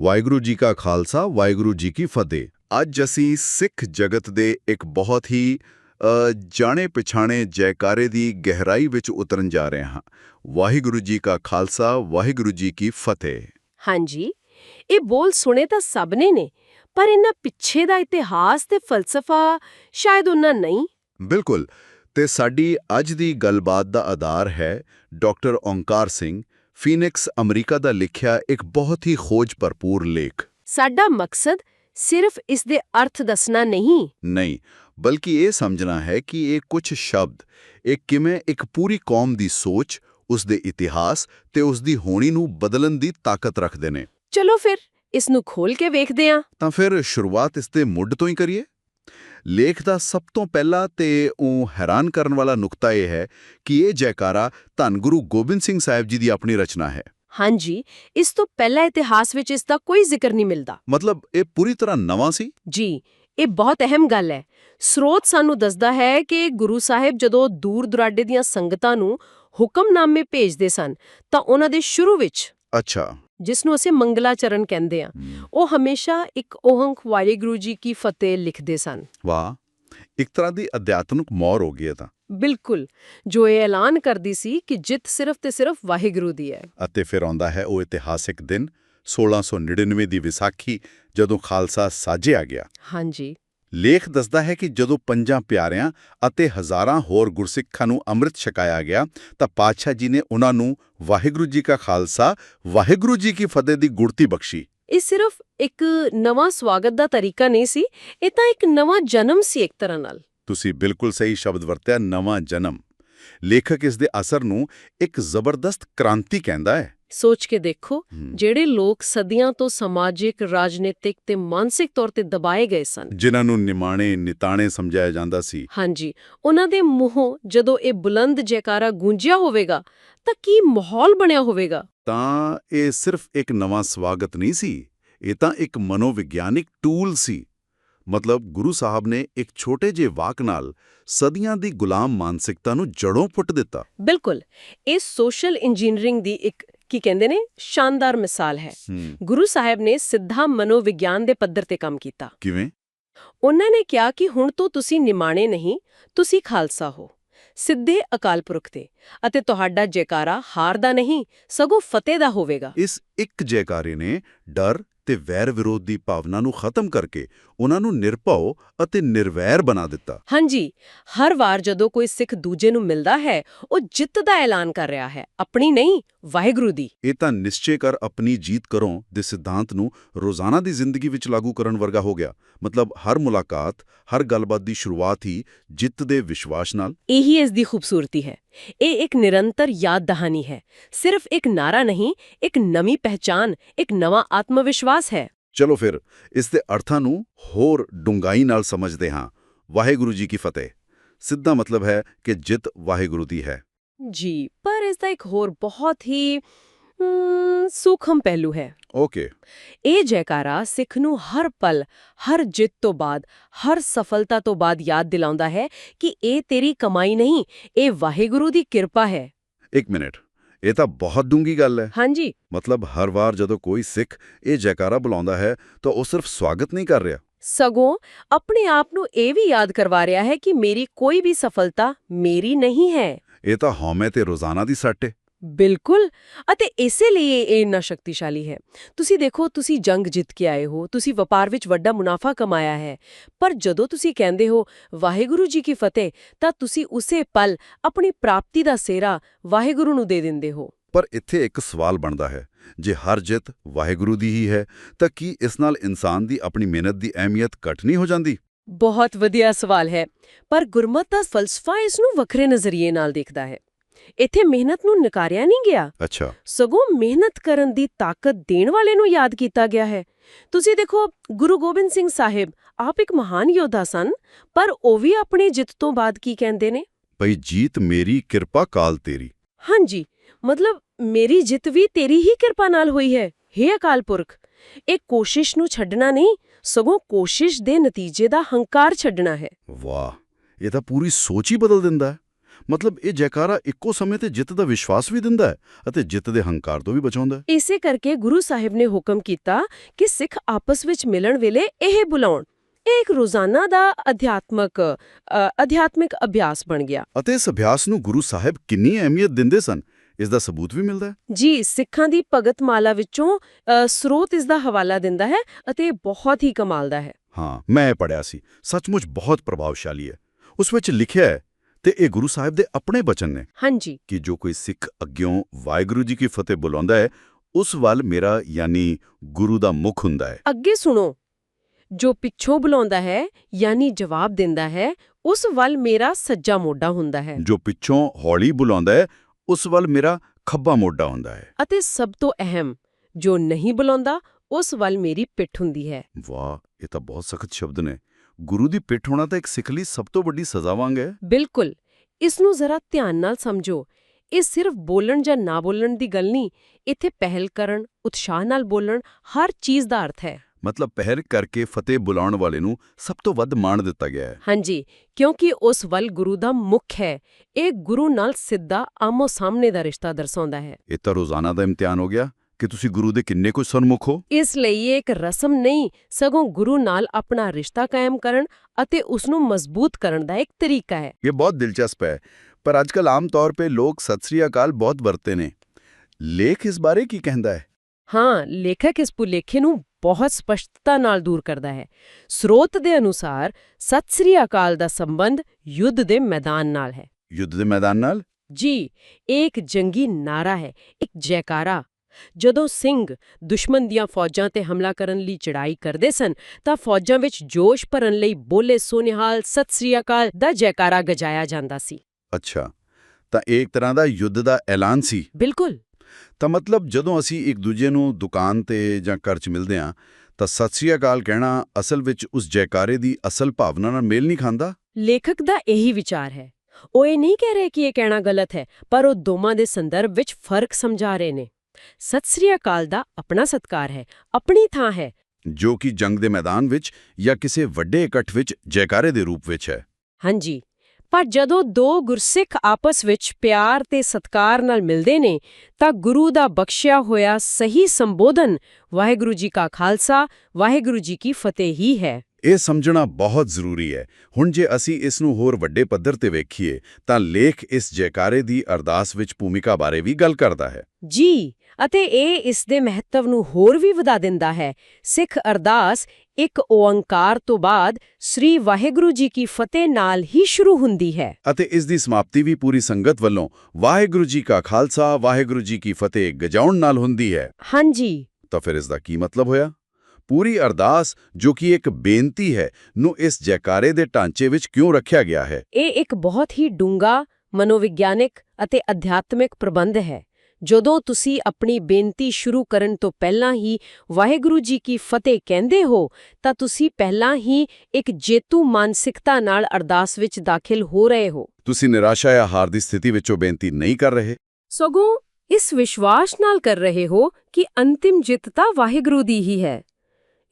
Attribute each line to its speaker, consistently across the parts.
Speaker 1: ਵਾਹਿਗੁਰੂ ਜੀ ਕਾ ਖਾਲਸਾ ਵਾਹਿਗੁਰੂ ਜੀ ਕੀ ਫਤਿਹ। ਅੱਜ ਅਸੀਂ ਸਿੱਖ ਜਗਤ ਦੇ ਇੱਕ ਬਹੁਤ ਹੀ ਜਾਣੇ ਪਛਾਣੇ ਜੈਕਾਰੇ ਦੀ ਗਹਿਰਾਈ ਵਿੱਚ ਉਤਰਨ ਜਾ ਰਹੇ ਹਾਂ। ਵਾਹਿਗੁਰੂ ਜੀ ਕਾ ਖਾਲਸਾ ਵਾਹਿਗੁਰੂ ਜੀ ਕੀ ਫਤਿਹ।
Speaker 2: ਹਾਂਜੀ ਇਹ ਬੋਲ ਸੁਣੇ ਤਾਂ ਸਭ ਨੇ ਨੇ ਪਰ ਇਹਨਾਂ ਪਿੱਛੇ ਦਾ ਇਤਿਹਾਸ ਤੇ ਫਲਸਫਾ ਸ਼ਾਇਦ ਉਹਨਾਂ ਨਹੀਂ।
Speaker 1: ਬਿਲਕੁਲ ਤੇ ਸਾਡੀ ਅੱਜ ਦੀ ਗੱਲਬਾਤ ਦਾ ਆਧਾਰ ਹੈ doctor Onkar Singh Phoenix America ਦਾ ਲਿਖਿਆ ਇੱਕ ਬਹੁਤ ਹੀ ਖੋਜ ਭਰਪੂਰ ਲੇਖ।
Speaker 2: ਸਾਡਾ ਮਕਸਦ ਸਿਰਫ ਇਸ ਦੇ ਅਰਥ ਦੱਸਣਾ ਨਹੀਂ।
Speaker 1: ਨਹੀਂ ਬਲਕਿ ਇਹ ਸਮਝਣਾ ਹੈ ਕਿ ਇਹ ਕੁਝ ਸ਼ਬਦ ਇਹ ਕਿਵੇਂ ਇੱਕ ਪੂਰੀ ਕੌਮ ਦੀ ਸੋਚ ਉਸ ਦੇ ਇਤਿਹਾਸ ਤੇ ਉਸ ਦੀ ਹੋਣੀ ਨੂੰ ਬਦਲਣ ਦੀ ਤਾਕਤ ਰੱਖਦੇ ਨੇ।
Speaker 2: ਚਲੋ ਫਿਰ ਇਸ ਨੂੰ ਖੋਲ ਕੇ ਵੇਖਦੇ ਹਾਂ।
Speaker 1: ਤਾਂ ਫਿਰ ਸ਼ੁਰੂਆਤ ਇਸ ਦੇ ਮੁੱਢ ਤੋਂ ਹੀ ਕਰੀਏ। ਲੇਖ ਦਾ ਸਭ ਤੋਂ ਪਹਿਲਾ ਤੇ ਉਹ ਹੈਰਾਨ ਕਰਨ ਵਾਲਾ ਨੁਕਤਾ ਇਹ ਹੈ ਕਿ ਇਹ ਜੈਕਾਰਾ ਧੰਨ ਗੁਰੂ ਗੋਬਿੰਦ ਸਿੰਘ ਸਾਹਿਬ ਜੀ ਦੀ ਆਪਣੀ ਰਚਨਾ ਹੈ।
Speaker 2: ਹਾਂਜੀ ਇਸ ਤੋਂ ਪਹਿਲਾਂ ਇਤਿਹਾਸ ਵਿੱਚ ਇਸ ਦਾ ਕੋਈ ਜ਼ਿਕਰ ਨਹੀਂ ਮਿਲਦਾ।
Speaker 1: ਮਤਲਬ ਇਹ ਪੂਰੀ ਤਰ੍ਹਾਂ ਨਵਾਂ ਸੀ?
Speaker 2: ਜੀ ਇਹ ਬਹੁਤ ਅਹਿਮ ਗੱਲ ਹੈ। ਸਰੋਤ ਸਾਨੂੰ ਦੱਸਦਾ ਹੈ ਕਿ ਗੁਰੂ ਸਾਹਿਬ ਜਦੋਂ ਦੂਰ ਦੁਰਾਡੇ ਦੀਆਂ ਸੰਗਤਾਂ ਨੂੰ ਹੁਕਮਨਾਮੇ ਭੇਜਦੇ ਸਨ ਤਾਂ ਉਹਨਾਂ ਦੇ ਸ਼ੁਰੂ ਵਿੱਚ
Speaker 1: ਅੱਛਾ।
Speaker 2: ਜਿਸ ਨੂੰ ਅਸੀਂ ਮੰਗਲਾਚਰਨ ਕਹਿੰਦੇ ਆ ਉਹ ਹਮੇਸ਼ਾ ਇੱਕ ਓਹੰਕ ਵਾਹਿਗੁਰੂ ਜੀ ਕੀ ਫਤਿਹ ਲਿਖਦੇ ਸਨ।
Speaker 1: ਵਾਹ ਇੱਕ ਤਰ੍ਹਾਂ ਦੀ ਅਧਿਆਤਮਿਕ ਮੌਰ ਹੋ ਗਈ ਤਾਂ।
Speaker 2: ਬਿਲਕੁਲ ਜੋ ਇਹ ਐਲਾਨ ਕਰਦੀ ਸੀ ਕਿ ਜਿੱਤ ਸਿਰਫ ਤੇ ਸਿਰਫ ਵਾਹਿਗੁਰੂ ਦੀ ਹੈ।
Speaker 1: ਅਤੇ ਫਿਰ ਆਉਂਦਾ ਹੈ ਉਹ ਇਤਿਹਾਸਿਕ ਦਿਨ 1699 ਦੀ ਵਿਸਾਖੀ ਜਦੋਂ ਖਾਲਸਾ ਸਾਜਿਆ ਗਿਆ।
Speaker 2: ਹਾਂਜੀ।
Speaker 1: ਲੇਖ ਦੱਸਦਾ ਹੈ ਕਿ ਜਦੋਂ ਪੰਜਾਂ ਪਿਆਰਿਆਂ ਅਤੇ ਹਜ਼ਾਰਾਂ ਹੋਰ ਗੁਰਸਿੱਖਾਂ ਨੂੰ ਅੰਮ੍ਰਿਤ ਛਕਾਇਆ ਗਿਆ ਤਾਂ ਪਾਤਸ਼ਾਹ ਜੀ ਨੇ ਉਹਨਾਂ ਨੂੰ ਵਾਹਿਗੁਰੂ ਜੀ ਕਾ ਖਾਲਸਾ ਵਾਹਿਗੁਰੂ ਜੀ ਕੀ ਫਤਿਹ ਦੀ ਗੁੜਤੀ ਬਖਸ਼ੀ।
Speaker 2: ਇਹ ਸਿਰਫ ਇੱਕ ਨਵਾਂ ਸਵਾਗਤ ਦਾ ਤਰੀਕਾ ਨਹੀਂ ਸੀ ਇਹ ਤਾਂ ਇੱਕ ਨਵਾਂ ਜਨਮ ਸੀ ਇੱਕ ਤਰ੍ਹਾਂ ਨਾਲ।
Speaker 1: ਤੁਸੀਂ ਬਿਲਕੁਲ ਸਹੀ ਸ਼ਬਦ ਵਰਤਿਆ ਨਵਾਂ ਜਨਮ। ਲੇਖਕ ਇਸ ਦੇ ਅਸਰ ਨੂੰ ਇੱਕ ਜ਼ਬਰਦਸਤ ਕ੍ਰਾਂਤੀ ਕਹਿੰਦਾ ਹੈ।
Speaker 2: ਸੋਚ ਕੇ ਦੇਖੋ ਜਿਹੜੇ ਲੋਕ ਸਦੀਆਂ ਤੋਂ ਸਮਾਜਿਕ ਰਾਜਨੀਤਿਕ ਤੇ ਮਾਨਸਿਕ ਤੌਰ ਤੇ ਦਬਾਏ ਗਏ ਸਨ।
Speaker 1: ਜਿਨ੍ਹਾਂ ਨੂੰ ਨਿਮਾਣੇ ਨਿਤਾਣੇ ਸਮਝਾਇਆ ਜਾਂਦਾ ਸੀ।
Speaker 2: ਹਾਂਜੀ ਉਹਨਾਂ ਦੇ ਮੂੰਹੋਂ ਜਦੋਂ ਇਹ ਬੁਲੰਦ ਜੈਕਾਰਾ ਗੂੰਜਿਆ ਹੋਵੇਗਾ ਤਾਂ ਕੀ ਮਾਹੌਲ ਬਣਿਆ ਹੋਵੇਗਾ?
Speaker 1: ਤਾਂ ਇਹ ਸਿਰਫ ਇੱਕ ਨਵਾਂ ਸਵਾਗਤ ਨਹੀਂ ਸੀ ਇਹ ਤਾਂ ਇੱਕ ਮਨੋਵਿਗਿਆਨਿਕ ਟੂਲ ਸੀ। ਮਤਲਬ ਗੁਰੂ ਸਾਹਿਬ ਨੇ ਇੱਕ ਛੋਟੇ ਜਿਹੇ ਵਾਕ ਨਾਲ ਸਦੀਆਂ ਦੀ ਗੁਲਾਮ ਮਾਨਸਿਕਤਾ ਨੂੰ ਜੜੋਂ ਪੁੱਟ ਦਿੱਤਾ।
Speaker 2: ਬਿਲਕੁਲ ਇਹ ਸੋਸ਼ਲ ਇੰਜੀਨੀਅਰਿੰਗ ਦੀ ਇੱਕ ਕੀ ਕਹਿੰਦੇ ਨੇ? ਸ਼ਾਨਦਾਰ ਮਿਸਾਲ ਹੈ। ਗੁਰੂ ਸਾਹਿਬ ਨੇ ਸਿੱਧਾ ਮਨੋਵਿਗਿਆਨ ਦੇ ਪੱਧਰ ਤੇ ਕੰਮ ਕੀਤਾ।
Speaker 1: ਕਿਵੇਂ?
Speaker 2: ਉਹਨਾਂ ਨੇ ਕਿਹਾ ਕਿ ਹੁਣ ਤੋਂ ਤੁਸੀਂ ਨਿਮਾਣੇ ਨਹੀਂ ਤੁਸੀਂ ਖਾਲਸਾ ਹੋ। ਸਿੱਧੇ ਅਕਾਲ ਪੁਰਖ ਤੇ। ਅਤੇ ਤੁਹਾਡਾ ਜੈਕਾਰਾ ਹਾਰ ਦਾ ਨਹੀਂ ਸਗੋਂ ਫਤਿਹ ਦਾ ਹੋਵੇਗਾ।
Speaker 1: ਇਸ ਇੱਕ ਜੈਕਾਰੇ ਨੇ ਡਰ ਤੇ ਵੈਰ ਵਿਰੋਧ ਦੀ ਭਾਵਨਾ ਨੂੰ ਖਤਮ ਕਰਕੇ ਉਹਨਾਂ ਨੂੰ ਨਿਰਭਉ ਅਤੇ ਨਿਰਵੈਰ ਬਣਾ ਦਿੱਤਾ।
Speaker 2: ਹਾਂਜੀ ਹਰ ਵਾਰ ਜਦੋਂ ਕੋਈ ਸਿੱਖ ਦੂਜੇ ਨੂੰ ਮਿਲਦਾ ਹੈ ਉਹ ਜਿੱਤ ਦਾ ਐਲਾਨ ਕਰ ਰਿਹਾ ਹੈ। ਆਪਣੀ ਨਹੀਂ ਵਾਹਿਗੁਰੂ ਦੀ।
Speaker 1: ਇਹ ਤਾਂ ਨਿਸ਼ਚੈ ਕਰ ਆਪਣੀ ਜੀਤ ਕਰੋ ਦੇ ਸਿਧਾਂਤ ਨੂੰ ਰੋਜ਼ਾਨਾ ਦੀ ਜ਼ਿੰਦਗੀ ਵਿੱਚ ਲਾਗੂ ਕਰਨ ਵਰਗਾ ਹੋ ਗਿਆ। ਮਤਲਬ ਹਰ ਮੁਲਾਕਾਤ ਹਰ ਗੱਲਬਾਤ ਦੀ ਸ਼ੁਰੂਆਤ ਹੀ ਜਿੱਤ ਦੇ ਵਿਸ਼ਵਾਸ ਨਾਲ।
Speaker 2: ਇਹੀ ਇਸ ਦੀ ਖੂਬਸੂਰਤੀ ਹੈ। ਇਹ ਇੱਕ ਨਿਰੰਤਰ ਯਾਦ ਦਹਾਨੀ ਹੈ। ਸਿਰਫ ਇੱਕ ਨਾਰਾ ਨਹੀਂ ਇੱਕ ਨਵੀਂ ਪਹਿਚਾਨ ਇੱਕ ਨਵਾਂ ਆਤਮ ਵਿਸ਼ਵਾਸ ਹੈ।
Speaker 1: ਚਲੋ ਫਿਰ ਇਸ ਦੇ ਅਰਥਾਂ ਨੂੰ ਹੋਰ ਡੂੰਘਾਈ ਨਾਲ ਸਮਝਦੇ ਹਾਂ। ਵਾਹਿਗੁਰੂ ਜੀ ਕੀ ਫਤਿਹ। ਸਿੱਧਾ ਮਤਲਬ ਹੈ ਕਿ ਜਿੱਤ ਵਾਹਿਗੁਰੂ ਦੀ ਹੈ।
Speaker 2: ਜੀ ਪਰ ਇਸ ਦਾ ਇੱਕ ਹੋਰ ਬਹੁਤ ਹੀ ਸੂਖਮ ਪਹਿਲੂ ਹੈ।
Speaker 1: ਓਕੇ।
Speaker 2: ਇਹ ਜੈਕਾਰਾ ਸਿੱਖ ਨੂੰ ਹਰ ਪਲ ਹਰ ਜਿੱਤ ਤੋਂ ਬਾਅਦ ਹਰ ਸਫਲਤਾ ਤੋਂ ਬਾਅਦ ਯਾਦ ਦਿਲਾਉਂਦਾ ਹੈ ਕਿ ਇਹ ਤੇਰੀ ਕਮਾਈ ਨਹੀਂ ਇਹ ਵਾਹਿਗੁਰੂ ਦੀ ਕਿਰਪਾ ਹੈ।
Speaker 1: ਇੱਕ ਮਿੰਟ ਇਹ ਤਾਂ ਬਹੁਤ ਡੂੰਗੀ ਗੱਲ ਹੈ।
Speaker 2: ਹਾਂਜੀ।
Speaker 1: ਮਤਲਬ ਹਰ ਵਾਰ ਜਦੋਂ ਕੋਈ ਸਿੱਖ ਇਹ ਜੈਕਾਰਾ ਬੁਲਾਉਂਦਾ ਹੈ ਤਾਂ ਉਹ ਸਿਰਫ ਸਵਾਗਤ ਨਹੀਂ ਕਰ ਰਿਹਾ।
Speaker 2: ਸਗੋਂ ਆਪਣੇ ਆਪ ਨੂੰ ਇਹ ਵੀ ਯਾਦ ਕਰਵਾ ਰਿਹਾ ਹੈ ਕਿ ਮੇਰੀ ਕੋਈ ਵੀ ਸਫਲਤਾ ਮੇਰੀ ਨਹੀਂ ਹੈ।
Speaker 1: ਇਹ ਤਾਂ ਹਉਮੈ ਤੇ ਰੋਜ਼ਾਨਾ ਦੀ ਸੱਟ ਹੈ
Speaker 2: ਬਿਲਕੁਲ। ਅਤੇ ਇਸੇ ਲਈ ਇਹ ਇੰਨਾ ਸ਼ਕਤੀਸ਼ਾਲੀ ਹੈ। ਤੁਸੀਂ ਦੇਖੋ ਤੁਸੀਂ ਜੰਗ ਜਿੱਤ ਕੇ ਆਏ ਹੋ ਤੁਸੀਂ ਵਪਾਰ ਵਿੱਚ ਵੱਡਾ ਮੁਨਾਫਾ ਕਮਾਇਆ ਹੈ। ਪਰ ਜਦੋਂ ਤੁਸੀਂ ਕਹਿੰਦੇ ਹੋ ਵਾਹਿਗੁਰੂ ਜੀ ਕੀ ਫਤਿਹ ਤਾਂ ਤੁਸੀਂ ਉਸੇ ਪਲ ਆਪਣੀ ਪ੍ਰਾਪਤੀ ਦਾ ਸੇਰਾ ਵਾਹਿਗੁਰੂ ਨੂੰ ਦੇ ਦਿੰਦੇ ਹੋ।
Speaker 1: ਪਰ ਇੱਥੇ ਇੱਕ ਸਵਾਲ ਬਣਦਾ ਹੈ ਜੇ ਹਰ ਜਿੱਤ ਵਾਹਿਗੁਰੂ ਦੀ ਹੀ ਹੈ ਤਾਂ ਕੀ ਇਸ ਨਾਲ ਇਨਸਾਨ ਦੀ ਆਪਣੀ ਮਿਹਨਤ ਦੀ ਅਹਿਮੀਅਤ ਘਟ ਨਹੀਂ ਹੋ ਜਾਂਦੀ?
Speaker 2: ਬਹੁਤ ਵਧੀਆ ਸਵਾਲ ਹੈ। ਪਰ ਗੁਰਮਤ ਦਾ ਫਲਸਫਾ ਇਸ ਨੂੰ ਵੱਖਰੇ ਨਜ਼ਰੀਏ ਨਾਲ ਦੇਖਦਾ ਹੈ। ਇੱਥੇ ਮਿਹਨਤ ਨੂੰ ਨਕਾਰਿਆ ਨਹੀਂ ਗਿਆ।
Speaker 1: ਅੱਛਾ।
Speaker 2: ਸਗੋਂ ਮਿਹਨਤ ਕਰਨ ਦੀ ਤਾਕਤ ਦੇਣ ਵਾਲੇ ਨੂੰ ਯਾਦ ਕੀਤਾ ਗਿਆ ਹੈ। ਤੁਸੀਂ ਦੇਖੋ ਗੁਰੂ ਗੋਬਿੰਦ ਸਿੰਘ ਸਾਹਿਬ ਆਪ ਇੱਕ ਮਹਾਨ ਯੋਧਾ ਸਨ ਪਰ ਉਹ ਵੀ ਆਪਣੀ ਜਿੱਤ ਤੋਂ ਬਾਅਦ ਕੀ ਕਹਿੰਦੇ ਨੇ?
Speaker 1: ਭਈ ਜੀਤ ਮੇਰੀ ਕਿਰਪਾ ਕਾਲ ਤੇਰੀ।
Speaker 2: ਹਾਂਜੀ ਮਤਲਬ ਮੇਰੀ ਜਿੱਤ ਵੀ ਤੇਰੀ ਹੀ ਕਿਰਪਾ ਨਾਲ ਹੋਈ ਹੈ। हे ਅਕਾਲ ਪੁਰਖ ਇਹ ਕੋਸ਼ਿਸ਼ ਨੂੰ ਛੱਡਣਾ ਨਹੀਂ ਸਗੋਂ ਕੋਸ਼ਿਸ਼ ਦੇ ਨਤੀਜੇ ਦਾ ਹੰਕਾਰ ਛੱਡਣਾ ਹੈ।
Speaker 1: ਵਾਹ ਇਹ ਤਾਂ ਪੂਰੀ ਸੋਚ ਹੀ ਬਦਲ ਦਿੰਦਾ ਹੈ। ਮਤਲਬ ਇਹ ਜੈਕਾਰਾ ਇੱਕੋ ਸਮੇਂ ਤੇ ਜਿੱਤ ਦਾ ਵਿਸ਼ਵਾਸ ਵੀ ਦਿੰਦਾ ਹੈ ਅਤੇ ਜਿੱਤ ਦੇ ਹੰਕਾਰ ਤੋਂ ਵੀ ਬਚਾਉਂਦਾ ਹੈ।
Speaker 2: ਇਸੇ ਕਰਕੇ ਗੁਰੂ ਸਾਹਿਬ ਨੇ ਹੁਕਮ ਕੀਤਾ ਕਿ ਸਿੱਖ ਆਪਸ ਵਿੱਚ ਮਿਲਣ ਵੇਲੇ ਇਹ ਬੁਲਾਉਣ। ਇਹ ਇੱਕ ਰੋਜ਼ਾਨਾ ਦਾ ਅਧਿਆਤਮਕ ਅਧਿਆਤਮਿਕ ਅਭਿਆਸ ਬਣ ਗਿਆ।
Speaker 1: ਅਤੇ ਇਸ ਅਭਿਆਸ ਨੂੰ ਗੁਰੂ ਸਾਹਿਬ ਕਿੰਨੀ ਅਹਿਮੀਅਤ ਦਿੰਦੇ ਸਨ? ਇਸ ਦਾ ਸਬੂਤ ਵੀ ਮਿਲਦਾ ਹੈ?
Speaker 2: ਜੀ ਸਿੱਖਾਂ ਦੀ ਭਗਤ ਮਾਲਾ ਵਿੱਚੋਂ ਸਰੋਤ ਇਸ ਦਾ ਹਵਾਲਾ ਦਿੰਦਾ ਹੈ ਅਤੇ ਬਹੁਤ ਹੀ ਕਮਾਲ ਦਾ ਹੈ।
Speaker 1: ਹਾਂ ਮੈਂ ਪੜਿਆ ਸੀ। ਸੱਚਮੁੱਚ ਬਹੁਤ ਪ੍ਰਭਾਵਸ਼ਾਲੀ ਹੈ। ਉਸ ਵਿੱਚ ਲਿਖਿਆ ਹੈ ਤੇ ਇਹ ਗੁਰੂ ਸਾਹਿਬ ਦੇ ਆਪਣੇ ਬਚਨ ਨੇ
Speaker 2: ਹਾਂਜੀ।
Speaker 1: ਕਿ ਜੋ ਕੋਈ ਸਿੱਖ ਅੱਗਿਓਂ ਵਾਹਿਗੁਰੂ ਜੀ ਕੀ ਫਤਿਹ ਬੁਲਾਉਂਦਾ ਹੈ ਉਸ ਵੱਲ ਮੇਰਾ ਯਾਨੀ ਗੁਰੂ ਦਾ ਮੁਖ ਹੁੰਦਾ ਹੈ।
Speaker 2: ਅੱਗੇ ਸੁਣੋ। ਜੋ ਪਿੱਛੋਂ ਬੁਲਾਉਂਦਾ ਹੈ ਯਾਨੀ ਜਵਾਬ ਦਿੰਦਾ ਹੈ ਉਸ ਵੱਲ ਮੇਰਾ ਸੱਜਾ ਮੋਢਾ ਹੁੰਦਾ ਹੈ।
Speaker 1: ਜੋ ਪਿੱਛੋਂ ਹੌਲੀ ਬੁਲਾਉਂਦਾ ਹੈ ਉਸ ਵੱਲ ਮੇਰਾ ਖੱਬਾ ਮੋਢਾ ਹੁੰਦਾ ਹੈ।
Speaker 2: ਅਤੇ ਸਭ ਤੋਂ ਅਹਿਮ ਜੋ ਨਹੀਂ ਬੁਲਾਉਂਦਾ ਉਸ ਵੱਲ ਮੇਰੀ ਪਿੱਠ ਹੁੰਦੀ ਹੈ।
Speaker 1: ਵਾਹ ਇਹ ਤਾਂ ਬਹੁਤ ਸਖਤ ਸ਼ਬਦ ਨੇ। ਗੁਰੂ ਦੀ ਪਿੱਠ ਹੋਣਾ ਤਾਂ ਇੱਕ ਸਿੱਖ ਲਈ ਸਭ ਤੋਂ ਵੱਡੀ ਸਜ਼ਾ ਵਾਂਗ ਹੈ।
Speaker 2: ਬਿਲਕੁਲ। ਇਸ ਨੂੰ ਜ਼ਰਾ ਧਿਆਨ ਨਾਲ ਸਮਝੋ। ਇਹ ਸਿਰਫ ਬੋਲਣ ਜਾਂ ਨਾ ਬੋਲਣ ਦੀ ਗੱਲ ਨਹੀਂ ਇੱਥੇ ਪਹਿਲ ਕਰਨ ਉਤਸ਼ਾਹ ਨਾਲ ਬੋਲਣ ਹਰ ਚੀਜ਼ ਦਾ ਅਰਥ ਹੈ।
Speaker 1: ਮਤਲਬ ਪਹਿਰ ਕਰਕੇ ਫਤਿਹ ਬੁਲਾਉਣ ਵਾਲੇ ਨੂੰ ਸਭ ਤੋਂ ਵੱਧ ਮਾਣ ਦਿੱਤਾ ਗਿਆ ਹੈ।
Speaker 2: ਹਾਂਜੀ ਕਿਉਂਕਿ ਉਸ ਵੱਲ ਗੁਰੂ ਦਾ ਮੁੱਖ ਹੈ। ਇਹ ਗੁਰੂ ਨਾਲ ਸਿੱਧਾ ਆਮੋ ਸਾਹਮਣੇ ਦਾ ਰਿਸ਼ਤਾ ਦਰਸਾਉਂਦਾ ਹੈ।
Speaker 1: ਇਹ ਤਾਂ ਰੋਜ਼ਾਨਾ ਦਾ ਇਮਤਿਹਾਨ ਹੋ ਗਿਆ। ਕਿ ਤੁਸੀਂ ਗੁਰੂ ਦੇ ਕਿੰਨੇ ਕੁ ਸਨਮੁਖ ਹੋ?
Speaker 2: ਇਸ ਲਈ ਇਹ ਇੱਕ ਰਸਮ ਨਹੀਂ ਸਗੋਂ ਗੁਰੂ ਨਾਲ ਆਪਣਾ ਰਿਸ਼ਤਾ ਕਾਇਮ ਕਰਨ ਅਤੇ ਉਸ ਨੂੰ ਮਜ਼ਬੂਤ ਕਰਨ ਦਾ ਇੱਕ ਤਰੀਕਾ ਹੈ।
Speaker 1: ਇਹ ਬਹੁਤ ਦਿਲਚਸਪ ਹੈ ਪਰ ਅੱਜਕੱਲ ਆਮ ਤੌਰ 'ਤੇ ਲੋਕ ਸਤਿ ਸ੍ਰੀ ਅਕਾਲ ਬਹੁਤ ਵਰਤੇ ਨੇ। ਲੇਖ ਇਸ ਬਾਰੇ ਕੀ ਕਹਿੰਦਾ ਹੈ?
Speaker 2: ਹਾਂ ਲੇਖਕ ਇਸ ਭੁਲੇਖੇ ਨੂੰ ਬਹੁਤ ਸਪਸ਼ਟਤਾ ਨਾਲ ਦੂਰ ਕਰਦਾ ਹੈ। ਸਰੋਤ ਦੇ ਅਨੁਸਾਰ ਸਤਿ ਸ੍ਰੀ ਅਕਾਲ ਦਾ ਸੰਬੰਧ ਯੁੱਧ ਦੇ ਮੈਦਾਨ ਨਾਲ ਹੈ।
Speaker 1: ਯੁੱਧ ਦੇ ਮੈਦਾਨ ਨਾਲ?
Speaker 2: ਜੀ ਇਹ ਇੱਕ ਜੰਗੀ ਨਾਰਾ ਹੈ ਇੱਕ ਜੈਕਾਰਾ। ਜਦੋਂ ਸਿੰਘ ਦੁਸ਼ਮਣ ਦੀਆਂ ਫੌਜਾਂ ਤੇ ਹਮਲਾ ਕਰਨ ਲਈ ਚੜਾਈ ਕਰਦੇ ਸਨ ਤਾਂ ਫੌਜਾਂ ਵਿੱਚ ਜੋਸ਼ ਭਰਨ ਲਈ ਬੋਲੇ ਸੋਨਿਹਾਲ ਸਤਿ ਸ੍ਰੀ ਅਕਾਲ ਦਾ ਜੈਕਾਰਾ ਗਜਾਇਆ ਜਾਂਦਾ ਸੀ।
Speaker 1: ਅੱਛਾ ਤਾਂ ਇੱਕ ਤਰ੍ਹਾਂ ਦਾ ਯੁੱਧ ਦਾ ਐਲਾਨ ਸੀ।
Speaker 2: ਬਿਲਕੁਲ।
Speaker 1: ਤਾਂ ਮਤਲਬ ਜਦੋਂ ਅਸੀਂ ਇੱਕ ਦੂਜੇ ਨੂੰ ਦੁਕਾਨ ਤੇ ਜਾਂ ਘਰ 'ਚ ਮਿਲਦੇ ਹਾਂ ਤਾਂ ਸਤਿ ਸ੍ਰੀ ਅਕਾਲ ਕਹਿਣਾ ਅਸਲ ਵਿੱਚ ਉਸ ਜੈਕਾਰੇ ਦੀ ਅਸਲ ਭਾਵਨਾ ਨਾਲ ਮੇਲ ਨਹੀਂ ਖਾਂਦਾ?
Speaker 2: ਲੇਖਕ ਦਾ ਇਹੀ ਵਿਚਾਰ ਹੈ। ਉਹ ਇਹ ਨਹੀਂ ਕਹਿ ਰਹੇ ਕਿ ਇਹ ਕਹਿਣਾ ਗਲਤ ਹੈ ਪਰ ਉਹ ਦੋਵਾਂ ਦੇ ਸੰਦਰਭ ਵਿੱਚ ਫ਼ਰਕ ਸਮਝਾ ਰਹੇ ਨੇ। ਸਤਿ ਸ੍ਰੀ ਅਕਾਲ ਦਾ ਆਪਣਾ ਸਤਕਾਰ ਹੈ ਆਪਣੀ ਥਾਂ ਹੈ।
Speaker 1: ਜੋ ਕਿ ਜੰਗ ਦੇ ਮੈਦਾਨ ਵਿੱਚ ਜਾਂ ਕਿਸੇ ਵੱਡੇ ਇਕੱਠ ਵਿੱਚ ਜੈਕਾਰੇ ਦੇ ਰੂਪ ਵਿੱਚ ਹੈ।
Speaker 2: ਹਾਂਜੀ ਪਰ ਜਦੋਂ ਦੋ ਗੁਰਸਿੱਖ ਆਪਸ ਵਿੱਚ ਪਿਆਰ ਤੇ ਸਤਕਾਰ ਨਾਲ ਮਿਲਦੇ ਨੇ ਤਾਂ ਗੁਰੂ ਦਾ ਬਖਸ਼ਿਆ ਹੋਇਆ ਸਹੀ ਸੰਬੋਧਨ ਵਾਹਿਗੁਰੂ ਜੀ ਕਾ ਖਾਲਸਾ ਵਾਹਿਗੁਰੂ ਜੀ ਕੀ ਫਤਿਹ ਹੀ ਹੈ।
Speaker 1: ਇਹ ਸਮਝਣਾ ਬਹੁਤ ਜ਼ਰੂਰੀ ਹੈ। ਹੁਣ ਜੇ ਅਸੀਂ ਇਸ ਨੂੰ ਹੋਰ ਵੱਡੇ ਪੱਧਰ ਤੇ ਵੇਖੀਏ ਤਾਂ ਲੇਖ ਇਸ ਜੈਕਾਰੇ ਦੀ ਅਰਦਾਸ ਵਿੱਚ ਭੂਮਿਕਾ ਬਾਰੇ ਵੀ ਗੱਲ ਕਰਦਾ ਹੈ।
Speaker 2: ਜੀ ਅਤੇ ਇਹ ਇਸ ਦੇ ਮਹੱਤਵ ਨੂੰ ਹੋਰ ਵੀ ਵਧਾ ਦਿੰਦਾ ਹੈ। ਸਿੱਖ ਅਰਦਾਸ ਇੱਕ ਓੰਕਾਰ ਤੋਂ ਬਾਅਦ ਸ੍ਰੀ ਵਾਹਿਗੁਰੂ ਜੀ ਕੀ ਫਤਿਹ ਨਾਲ ਹੀ ਸ਼ੁਰੂ ਹੁੰਦੀ ਹੈ।
Speaker 1: ਅਤੇ ਇਸ ਦੀ ਸਮਾਪਤੀ ਵੀ ਪੂਰੀ ਸੰਗਤ ਵੱਲੋਂ ਵਾਹਿਗੁਰੂ ਜੀ ਕਾ ਖਾਲਸਾ ਵਾਹਿਗੁਰੂ ਜੀ ਕੀ ਫਤਿਹ ਗਜਾਉਣ ਨਾਲ ਹੁੰਦੀ ਹੈ।
Speaker 2: ਹਾਂਜੀ।
Speaker 1: ਤਾਂ ਫਿਰ ਇਸ ਦਾ ਕੀ ਮਤਲਬ ਹੋਇਆ? ਪੂਰੀ ਅਰਦਾਸ ਜੋ ਕਿ ਇੱਕ ਬੇਨਤੀ ਹੈ ਨੂੰ ਇਸ ਜੈਕਾਰੇ ਦੇ ਢਾਂਚੇ ਵਿੱਚ ਕਿਉਂ ਰੱਖਿਆ ਗਿਆ ਹੈ?
Speaker 2: ਇਹ ਇੱਕ ਬਹੁਤ ਹੀ ਡੂੰਗਾ ਮਨੋਵਿਗਿਆਨਿਕ ਅਤੇ ਅਧਿਆਤਮਿਕ ਪ੍ਰਬੰਧ ਹੈ। ਜਦੋਂ ਤੁਸੀਂ ਆਪਣੀ ਬੇਨਤੀ ਸ਼ੁਰੂ ਕਰਨ ਤੋਂ ਪਹਿਲਾਂ ਹੀ ਵਾਹਿਗੁਰੂ ਜੀ ਕੀ ਫਤਿਹ ਕਹਿੰਦੇ ਹੋ ਤਾਂ ਤੁਸੀਂ ਪਹਿਲਾਂ ਹੀ ਇੱਕ ਜੇਤੂ ਮਾਨਸਿਕਤਾ ਨਾਲ ਅਰਦਾਸ ਵਿੱਚ ਦਾਖਲ ਹੋ ਰਹੇ ਹੋ।
Speaker 1: ਤੁਸੀਂ ਨਿਰਾਸ਼ਾ ਜਾਂ ਹਾਰ ਦੀ ਸਥਿਤੀ ਵਿੱਚੋਂ ਬੇਨਤੀ ਨਹੀਂ ਕਰ ਰਹੇ?
Speaker 2: ਸਗੋਂ ਇਸ ਵਿਸ਼ਵਾਸ ਨਾਲ ਕਰ ਰਹੇ ਹੋ ਕਿ ਅੰਤਿਮ ਜਿੱਤ ਤਾਂ ਵਾਹਿਗੁਰੂ ਦੀ ਹੀ ਹੈ।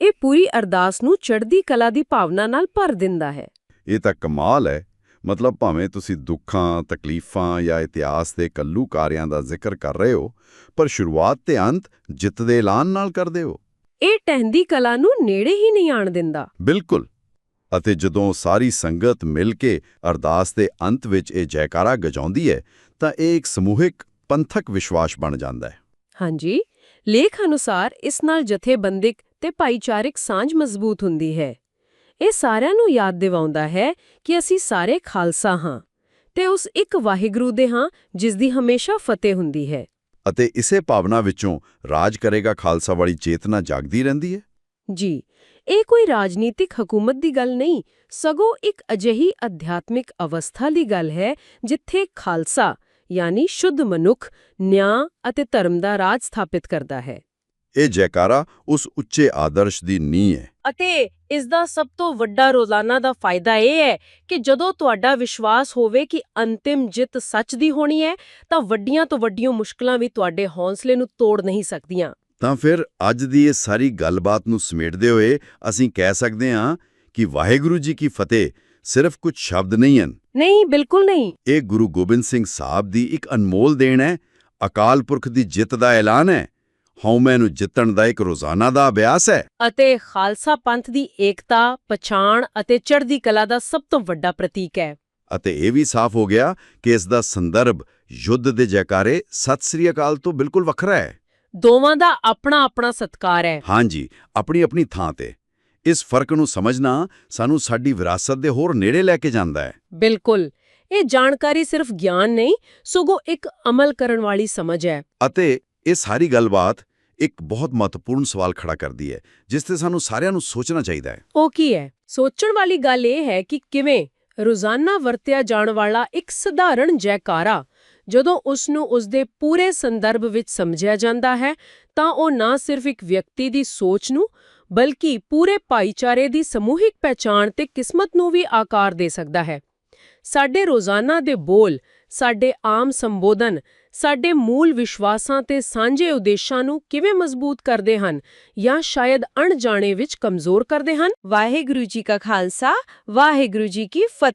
Speaker 2: ਇਹ ਪੂਰੀ ਅਰਦਾਸ ਨੂੰ ਚੜ੍ਹਦੀ ਕਲਾ ਦੀ ਭਾਵਨਾ ਨਾਲ ਭਰ ਦਿੰਦਾ ਹੈ।
Speaker 1: ਇਹ ਤਾਂ ਕਮਾਲ ਹੈ। ਮਤਲਬ ਭਾਵੇਂ ਤੁਸੀਂ ਦੁੱਖਾਂ ਤਕਲੀਫਾਂ ਜਾਂ ਇਤਿਹਾਸ ਦੇ ਕੱਲੂ ਕਾਰਿਆਂ ਦਾ ਜ਼ਿਕਰ ਕਰ ਰਹੇ ਹੋ ਪਰ ਸ਼ੁਰੂਆਤ ਤੇ ਅੰਤ ਜਿੱਤ ਦੇ ਐਲਾਨ ਨਾਲ ਕਰਦੇ ਹੋ।
Speaker 2: ਇਹ ਟਹਿੰਦੀ ਕਲਾ ਨੂੰ ਨੇੜੇ ਹੀ ਨਹੀਂ ਆਣ ਦਿੰਦਾ।
Speaker 1: ਬਿਲਕੁਲ। ਅਤੇ ਜਦੋਂ ਸਾਰੀ ਸੰਗਤ ਮਿਲ ਕੇ ਅਰਦਾਸ ਦੇ ਅੰਤ ਵਿੱਚ ਇਹ ਜੈਕਾਰਾ ਗਜਾਉਂਦੀ ਹੈ ਤਾਂ ਇਹ ਇੱਕ ਸਮੂਹਿਕ ਪੰਥਕ ਵਿਸ਼ਵਾਸ ਬਣ ਜਾਂਦਾ ਹੈ।
Speaker 2: ਹਾਂਜੀ। ਲੇਖ ਅਨੁਸਾਰ ਇਸ ਨਾਲ ਜਥੇਬੰਦਿਕ ਤੇ ਭਾਈਚਾਰਿਕ ਸਾਂਝ ਮਜ਼ਬੂਤ ਹੁੰਦੀ ਹੈ। ਇਹ ਸਾਰਿਆਂ ਨੂੰ ਯਾਦ ਦਿਵਾਉਂਦਾ ਹੈ ਕਿ ਅਸੀਂ ਸਾਰੇ ਖਾਲਸਾ ਹਾਂ ਤੇ ਉਸ ਇੱਕ ਵਾਹਿਗੁਰੂ ਦੇ ਹਾਂ ਜਿਸ ਦੀ ਹਮੇਸ਼ਾ ਫਤਿਹ ਹੁੰਦੀ ਹੈ।
Speaker 1: ਅਤੇ ਇਸੇ ਭਾਵਨਾ ਵਿੱਚੋਂ ਰਾਜ ਕਰੇਗਾ ਖਾਲਸਾ ਵਾਲੀ ਚੇਤਨਾ ਜਾਗਦੀ ਰਹਿੰਦੀ ਹੈ?
Speaker 2: ਜੀ ਇਹ ਕੋਈ ਰਾਜਨੀਤਿਕ ਹਕੂਮਤ ਦੀ ਗੱਲ ਨਹੀਂ ਸਗੋਂ ਇੱਕ ਅਜਿਹੀ ਅਧਿਆਤਮਿਕ ਅਵਸਥਾ ਦੀ ਗੱਲ ਹੈ ਜਿੱਥੇ ਖਾਲਸਾ ਯਾਨੀ ਸ਼ੁੱਧ ਮਨੁੱਖ ਨਿਆਂ ਅਤੇ ਧਰਮ ਦਾ ਰਾਜ ਸਥਾਪਿਤ ਕਰਦਾ ਹੈ।
Speaker 1: ਇਹ ਜੈਕਾਰਾ ਉਸ ਉੱਚੇ ਆਦਰਸ਼ ਦੀ ਨੀਂਹ ਹੈ।
Speaker 2: ਅਤੇ ਇਸ ਦਾ ਸਭ ਤੋਂ ਵੱਡਾ ਰੋਜ਼ਾਨਾ ਦਾ ਫਾਇਦਾ ਇਹ ਹੈ ਕਿ ਜਦੋਂ ਤੁਹਾਡਾ ਵਿਸ਼ਵਾਸ ਹੋਵੇ ਕਿ ਅੰਤਿਮ ਜਿੱਤ ਸੱਚ ਦੀ ਹੋਣੀ ਹੈ ਤਾਂ ਵੱਡੀਆਂ ਤੋਂ ਵੱਡੀਆਂ ਮੁਸ਼ਕਲਾਂ ਵੀ ਤੁਹਾਡੇ ਹੌਸਲੇ ਨੂੰ ਤੋੜ ਨਹੀਂ ਸਕਦੀਆਂ।
Speaker 1: ਤਾਂ ਫਿਰ ਅੱਜ ਦੀ ਇਹ ਸਾਰੀ ਗੱਲਬਾਤ ਨੂੰ ਸਮੇਟਦੇ ਹੋਏ ਅਸੀਂ ਕਹਿ ਸਕਦੇ ਹਾਂ ਕਿ ਵਾਹਿਗੁਰੂ ਜੀ ਕੀ ਫਤਿਹ ਸਿਰਫ ਕੁਝ ਸ਼ਬਦ ਨਹੀਂ ਹਨ।
Speaker 2: ਨਹੀਂ ਬਿਲਕੁਲ ਨਹੀਂ।
Speaker 1: ਇਹ ਗੁਰੂ ਗੋਬਿੰਦ ਸਿੰਘ ਸਾਹਿਬ ਦੀ ਇੱਕ ਅਨਮੋਲ ਦੇਣ ਹੈ ਅਕਾਲ ਪੁਰਖ ਦੀ ਜਿੱਤ ਦਾ ਐਲਾਨ ਹੈ। ਹਉਮੈ ਨੂੰ ਜਿੱਤਣ ਦਾ ਇੱਕ ਰੋਜ਼ਾਨਾ ਦਾ ਅਭਿਆਸ ਹੈ।
Speaker 2: ਅਤੇ ਖਾਲਸਾ ਪੰਥ ਦੀ ਏਕਤਾ ਪਛਾਣ ਅਤੇ ਚੜ੍ਹਦੀ ਕਲਾ ਦਾ ਸਭ ਤੋਂ ਵੱਡਾ ਪ੍ਰਤੀਕ ਹੈ।
Speaker 1: ਅਤੇ ਇਹ ਵੀ ਸਾਫ਼ ਹੋ ਗਿਆ ਕਿ ਇਸ ਦਾ ਸੰਦਰਭ ਯੁੱਧ ਦੇ ਜੈਕਾਰੇ ਸਤਿ ਸ੍ਰੀ ਅਕਾਲ ਤੋਂ ਬਿਲਕੁਲ ਵੱਖਰਾ ਹੈ।
Speaker 2: ਦੋਵਾਂ ਦਾ ਆਪਣਾ ਆਪਣਾ ਸਤਕਾਰ ਹੈ।
Speaker 1: ਹਾਂਜੀ ਆਪਣੀ ਆਪਣੀ ਥਾਂ ਤੇ। ਇਸ ਫ਼ਰਕ ਨੂੰ ਸਮਝਣਾ ਸਾਨੂੰ ਸਾਡੀ ਵਿਰਾਸਤ ਦੇ ਹੋਰ ਨੇੜੇ ਲੈ ਕੇ ਜਾਂਦਾ ਹੈ।
Speaker 2: ਬਿਲਕੁਲ। ਇਹ ਜਾਣਕਾਰੀ ਸਿਰਫ ਗਿਆਨ ਨਹੀਂ ਸਗੋਂ ਇੱਕ ਅਮਲ ਕਰਨ ਵਾਲੀ ਸਮਝ ਹੈ।
Speaker 1: ਅਤੇ ਇਹ ਸਾਰੀ ਗੱਲਬਾਤ ਇੱਕ ਬਹੁਤ ਮਹੱਤਵਪੂਰਨ ਸਵਾਲ ਖੜਾ ਕਰਦੀ ਹੈ, ਜਿਸ ਤੇ ਸਾਨੂੰ ਸਾਰਿਆਂ ਨੂੰ ਸੋਚਣਾ ਚਾਹੀਦਾ ਹੈ।
Speaker 2: ਉਹ ਕੀ ਹੈ? ਸੋਚਣ ਵਾਲੀ ਗੱਲ ਇਹ ਹੈ ਕਿ ਕਿਵੇਂ ਰੋਜ਼ਾਨਾ ਵਰਤਿਆ ਜਾਣ ਵਾਲਾ ਇੱਕ ਸਧਾਰਨ ਜੈਕਾਰਾ, ਜਦੋਂ ਉਸ ਨੂੰ ਉਸ ਦੇ ਪੂਰੇ ਸੰਦਰਭ ਵਿੱਚ ਸਮਝਿਆ ਜਾਂਦਾ ਹੈ, ਤਾਂ ਉਹ ਨਾ ਸਿਰਫ ਇੱਕ ਵਿਅਕਤੀ ਦੀ ਸੋਚ ਨੂੰ, ਬਲਕਿ ਪੂਰੇ ਭਾਈਚਾਰੇ ਦੀ ਸਮੂਹਿਕ ਪਹਿਚਾਣ ਤੇ ਕਿਸਮਤ ਨੂੰ ਵੀ ਆਕਾਰ ਦੇ ਸਕਦਾ ਹੈ। ਸਾਡੇ ਰੋਜ਼ਾਨਾ ਦੇ ਬੋਲ, ਸਾਡੇ ਆਮ ਸੰਬੋਧਨ ਸਾਡੇ ਮੂਲ ਵਿਸ਼ਵਾਸਾਂ ਤੇ ਸਾਂਝੇ ਉਦੇਸ਼ਾਂ ਨੂੰ ਕਿਵੇਂ ਮਜ਼ਬੂਤ ਕਰਦੇ ਹਨ ਜਾਂ ਸ਼ਾਇਦ ਅਣਜਾਣੇ ਵਿੱਚ ਕਮਜ਼ੋਰ ਕਰਦੇ ਹਨ? ਵਾਹਿਗੁਰੂ ਜੀ ਕਾ ਖਾਲਸਾ, ਵਾਹਿਗੁਰੂ ਜੀ ਕੀ ਫਤਿਹ।